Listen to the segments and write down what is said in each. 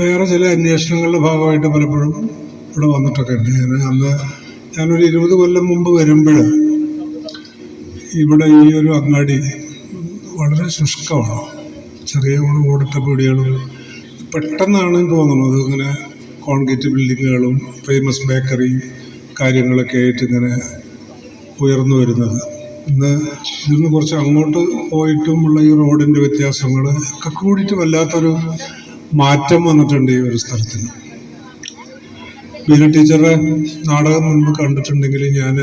വേറെ ചില അന്വേഷണങ്ങളുടെ ഭാഗമായിട്ട് പലപ്പോഴും ഇവിടെ വന്നിട്ടൊക്കെ ഉണ്ട്. ഞാൻ അന്ന് ഞാനൊരു ഇരുപത് കൊല്ലം മുമ്പ് വരുമ്പോൾ ഇവിടെ ഈ ഒരു അങ്ങാടി വളരെ ശുഷ്കമാണ്. ചെറിയ ഓടിട്ട പീടികളും പെട്ടെന്നാണ് തോന്നുന്നത് ഇങ്ങനെ കോൺക്രീറ്റ് ബിൽഡിങ്ങുകളും ഫേമസ് ബേക്കറി കാര്യങ്ങളൊക്കെ ആയിട്ട് ഇങ്ങനെ ഉയർന്നു വരുന്നത്. ഇന്ന് ഇതിന്ന് കുറച്ച് അങ്ങോട്ട് പോയിട്ടുമുള്ള ഈ റോഡിന്റെ വ്യത്യാസങ്ങൾ ഒക്കെ കൂടിയിട്ട് വല്ലാത്തൊരു മാറ്റം വന്നിട്ടുണ്ട് ഈ ഒരു സ്ഥലത്തിന്. ബീന ടീച്ചറുടെ നാടകം മുൻപ് കണ്ടിട്ടുണ്ടെങ്കിൽ ഞാൻ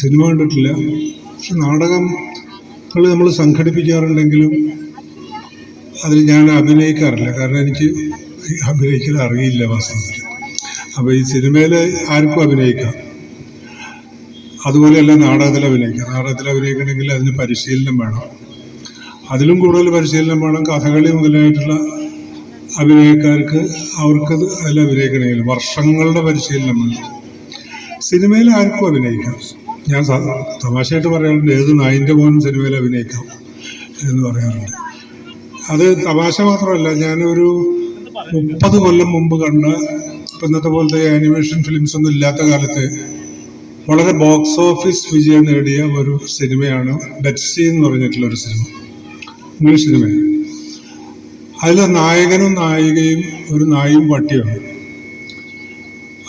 സിനിമ കണ്ടിട്ടില്ല. പക്ഷെ നാടകങ്ങൾ നമ്മൾ സംഘടിപ്പിക്കാറുണ്ടെങ്കിലും അതിൽ ഞാൻ അഭിനയിക്കാറില്ല. കാരണം എനിക്ക് അഭിനയിക്കാൻ അറിയില്ല വാസ്തവത്തിൽ. അപ്പോൾ ഈ സിനിമയിൽ ആർക്കും അഭിനയിക്കാം. അതുപോലെയല്ല നാടകത്തിൽ അഭിനയിക്കാം. നാടകത്തിൽ അഭിനയിക്കണമെങ്കിൽ അതിന് പരിശീലനം വേണം. അതിലും കൂടുതൽ പരിശീലനം വേണം. കഥകളി മുതലായിട്ടുള്ള അഭിനയക്കാർക്ക് അവർക്ക് അതിൽ അഭിനയിക്കണമെങ്കിൽ വർഷങ്ങളുടെ പരിശീലനം വേണം. സിനിമയിൽ ആർക്കും അഭിനയിക്കാം. ഞാൻ തമാശയായിട്ട് പറയാറുണ്ട് ഏത് നായിന്റെ പോലും സിനിമയിൽ അഭിനയിക്കാം എന്ന് പറയാറുണ്ട്. അത് തമാശ മാത്രമല്ല ഞാനൊരു മുപ്പത് കൊല്ലം മുമ്പ് കണ്ട ഇന്നത്തെ പോലത്തെ ആനിമേഷൻ ഫിലിംസ് ഒന്നും ഇല്ലാത്ത കാലത്ത് വളരെ ബോക്സ് ഓഫീസ് വിജയം നേടിയ ഒരു സിനിമയാണ് ബെറ്റ്സി എന്ന് പറഞ്ഞിട്ടുള്ള ഒരു സിനിമ. English cinema. അതിൽ നായകനും നായികയും ഒരു നായും പട്ടിയാണ്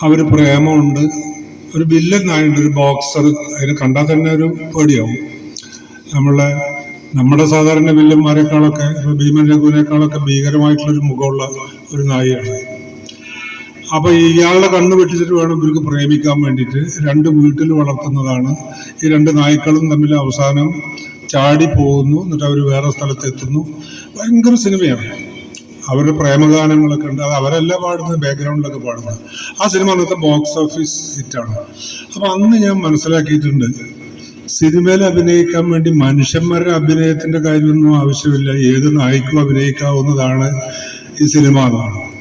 അവർ പ്രേമമുണ്ട്. ഒരു വില്ലൻ നായുണ്ട് ഒരു ബോക്സർ അതിന് കണ്ടാൽ തന്നെ ഒരു പേടിയാവും. നമ്മളെ നമ്മുടെ സാധാരണ വില്ലന്മാരെക്കാളൊക്കെ ഇപ്പോൾ ഭീമൻ രഘുവിനേക്കാളൊക്കെ ഭീകരമായിട്ടുള്ളൊരു മുഖമുള്ള ഒരു നായിയാണ്. അപ്പൊ ഇയാളുടെ കണ്ണ് വെട്ടിച്ചിട്ട് വേണം ഇവർക്ക് പ്രേമിക്കാൻ വേണ്ടിയിട്ട്. രണ്ട് വീട്ടിൽ വളർത്തുന്നതാണ്. ഈ രണ്ട് നായ്ക്കളും തമ്മിൽ അവസാനം ചാടി പോകുന്നു. എന്നിട്ട് അവർ വേറെ സ്ഥലത്തെത്തുന്നു ഭയങ്കര സിനിമയാണ്. അവരുടെ പ്രേമഗാനങ്ങളൊക്കെ ഉണ്ട്. അത് അവരെല്ലാം പാടുന്നത് ബാക്ക്ഗ്രൗണ്ടിലൊക്കെ പാടുന്നത്. ആ സിനിമ അന്നത്തെ ബോക്സ് ഓഫീസ് ഹിറ്റാണ്. അപ്പം അന്ന് ഞാൻ മനസ്സിലാക്കിയിട്ടുണ്ട് സിനിമയിൽ അഭിനയിക്കാൻ വേണ്ടി മനുഷ്യന്മാരുടെ അഭിനയത്തിന്റെ കാര്യമൊന്നും ആവശ്യമില്ല. ഏത് നായ്ക്കും അഭിനയിക്കാവുന്നതാണ് ഈ സിനിമ എന്നാണ്.